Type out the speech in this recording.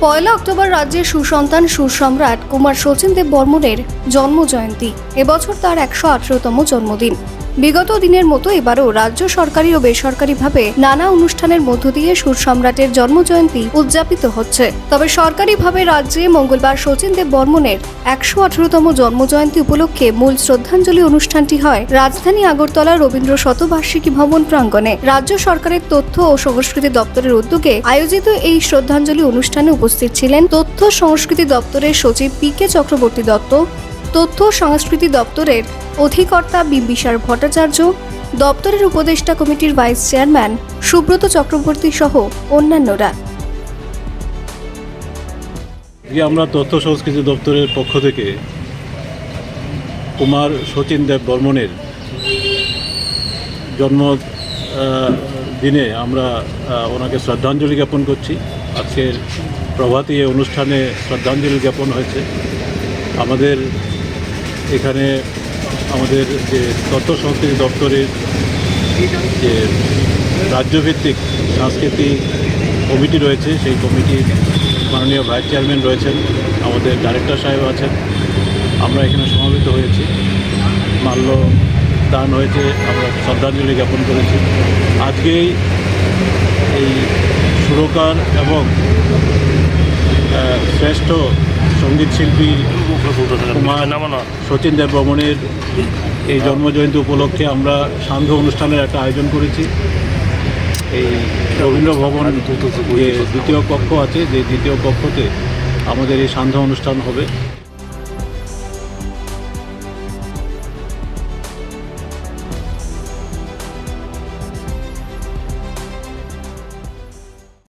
পয়লা October রাজ্যের সুসন্তান সুসম্রাট কুমার শচীন দেব বর্মনের জন্ম জয়ন্তী এবছর তার একশো আঠারোতম জন্মদিন। বিগত দিনের মতো এবারও রাজ্য সরকারি ও বেসরকারিভাবে নানা অনুষ্ঠানের মধ্য দিয়ে সুর সম্রাটের জন্মজয়ন্তী উদযাপিত হচ্ছে। তবে সরকারিভাবে রাজ্যে মঙ্গলবার শচীন দেব বর্মনের একশো আঠেরোতম জন্মজয়ন্তী উপলক্ষে মূল শ্রদ্ধাঞ্জলি অনুষ্ঠানটি হয় রাজধানী আগরতলা রবীন্দ্র শতবার্ষিকী ভবন প্রাঙ্গণে। রাজ্য সরকারের তথ্য ও সংস্কৃতি দপ্তরের উদ্যোগে আয়োজিত এই শ্রদ্ধাঞ্জলি অনুষ্ঠানে উপস্থিত ছিলেন তথ্য সংস্কৃতি দপ্তরের সচিব পি কে চক্রবর্তী দত্ত তথ্য সংস্কৃতি দপ্তরের অধিকর্তা বিম্বিসার ভট্টাচার্য, দপ্তরের উপদেষ্টা কমিটির ভাইস চেয়ারম্যান সুব্রত চক্রবর্তী সহ অন্যান্যরা। আমরা তথ্য সংস্কৃতি দপ্তরের পক্ষ থেকে কুমার শচীন দেব বর্মনের জন্ম দিনে আমরা ওনাকে শ্রদ্ধাঞ্জলি জ্ঞাপন করছি। আজকের প্রভাতী অনুষ্ঠানে শ্রদ্ধাঞ্জলি জ্ঞাপন হয়েছে। আমাদের এখানে আমাদের যে তথ্য সংস্কৃতি দপ্তরের যে রাজ্যভিত্তিক সাংস্কৃতিক কমিটি রয়েছে, সেই কমিটির মাননীয় ভাইস চেয়ারম্যান রয়েছেন, আমাদের ডাইরেক্টর সাহেব আছেন। আমরা এখানে সমাবেত হয়েছি। মাল্য দান হয়েছে, আমরা শ্রদ্ধাঞ্জলি জ্ঞাপন করেছি। আজকেই এই সুরকার এবং শ্রেষ্ঠ সংগীত শিল্পী কুমার শচীন দেব বর্মনের এই জন্মজয়ন্তী উপলক্ষে আমরা সান্ধ্য অনুষ্ঠানের একটা আয়োজন করেছি। এই রবীন্দ্র ভবন দ্বিতীয় কক্ষ আছে, যে দ্বিতীয় কক্ষতে আমাদের এই সান্ধ্য অনুষ্ঠান হবে।